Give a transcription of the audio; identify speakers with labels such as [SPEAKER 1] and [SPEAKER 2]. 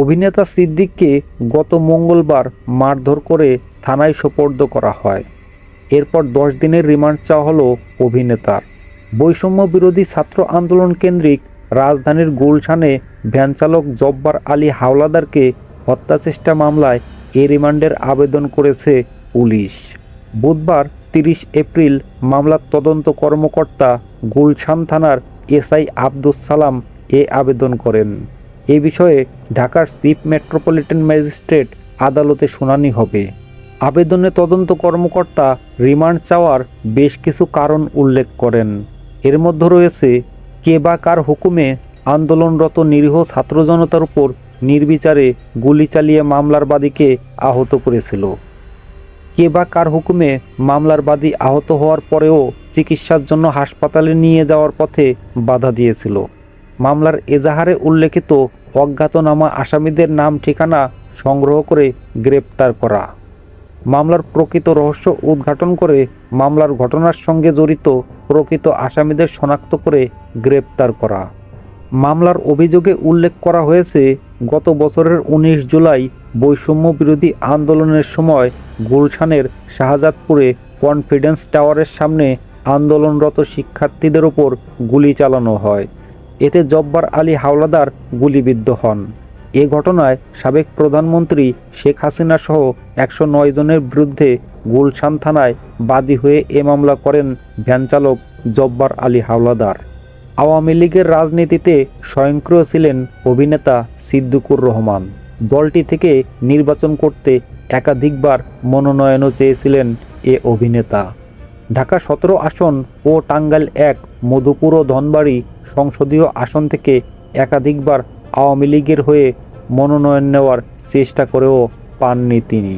[SPEAKER 1] অভিনেতা সিদ্দিককে গত মঙ্গলবার মারধর করে থানায় সোপর্দ করা হয়। এরপর দশ দিনের রিমান্ড চাওয়া হলো অভিনেতার। বৈষম্য বিরোধী ছাত্র আন্দোলন কেন্দ্রিক রাজধানীর গুলশানে ভ্যানচালক জব্বার আলী হাওলাদারকে হত্যাচেষ্টা মামলায় এ রিমান্ডের আবেদন করেছে পুলিশ। বুধবার তিরিশ এপ্রিল মামলার তদন্ত কর্মকর্তা গুলশান থানার এসআই আব্দুস সালাম এ আবেদন করেন। এ বিষয়ে ঢাকার চিফ মেট্রোপলিটন ম্যাজিস্ট্রেট আদালতে শুনানি হবে। আবেদনে তদন্ত কর্মকর্তা রিমান্ড চাওয়ার বেশ কিছু কারণ উল্লেখ করেন। এর মধ্যে রয়েছে, কে বা কার হুকুমে আন্দোলনরত নিরীহ ছাত্র জনতার উপর নির্বিচারে গুলি চালিয়ে মামলার বাদীকে আহত করেছিল। কে বা কার হুকুমে মামলার বাদী আহত হওয়ার পরেও চিকিৎসার জন্য হাসপাতালে নিয়ে যাওয়ার পথে বাধা দিয়েছিল। মামলার এজাহারে উল্লেখিত অজ্ঞাতনামা আসামিদের নাম ঠিকানা সংগ্রহ করে গ্রেপ্তার করা। মামলার প্রকৃত রহস্য উদ্ঘাটন করে মামলার ঘটনার সঙ্গে জড়িত প্রকৃত আসামিদের শনাক্ত করে গ্রেপ্তার করা। মামলার অভিযোগে উল্লেখ করা হয়েছে, গত বছরের উনিশ জুলাই বৈষম্য বিরোধী আন্দোলনের সময় গুলশানের শাহজাদপুরে কনফিডেন্স টাওয়ারের সামনে আন্দোলনরত শিক্ষার্থীদের ওপর গুলি চালানো হয়। এতে জব্বার আলী হাওলাদার গুলিবিদ্ধ হন। এ ঘটনায় সাবেক প্রধানমন্ত্রী শেখ হাসিনা সহ একশো নয় জনের বিরুদ্ধে গুলশান থানায় বাদী হয়ে এ মামলা করেন ভ্যানচালক জব্বার আলী হাওলাদার। আওয়ামী লীগের রাজনীতিতে স্বয়ংক্রিয় ছিলেন অভিনেতা সিদ্দিকুর রহমান। দলটি থেকে নির্বাচন করতে একাধিকবার মনোনয়নও চেয়েছিলেন এ অভিনেতা। ঢাকা সতেরো আসন ও টাঙ্গাইল এক, মধুপুর ও ধনবাড়ি সংসদীয় আসন থেকে একাধিকবার আওয়ামী লীগের হয়ে মনোনয়ন নেওয়ার চেষ্টা করেও পাননি তিনি।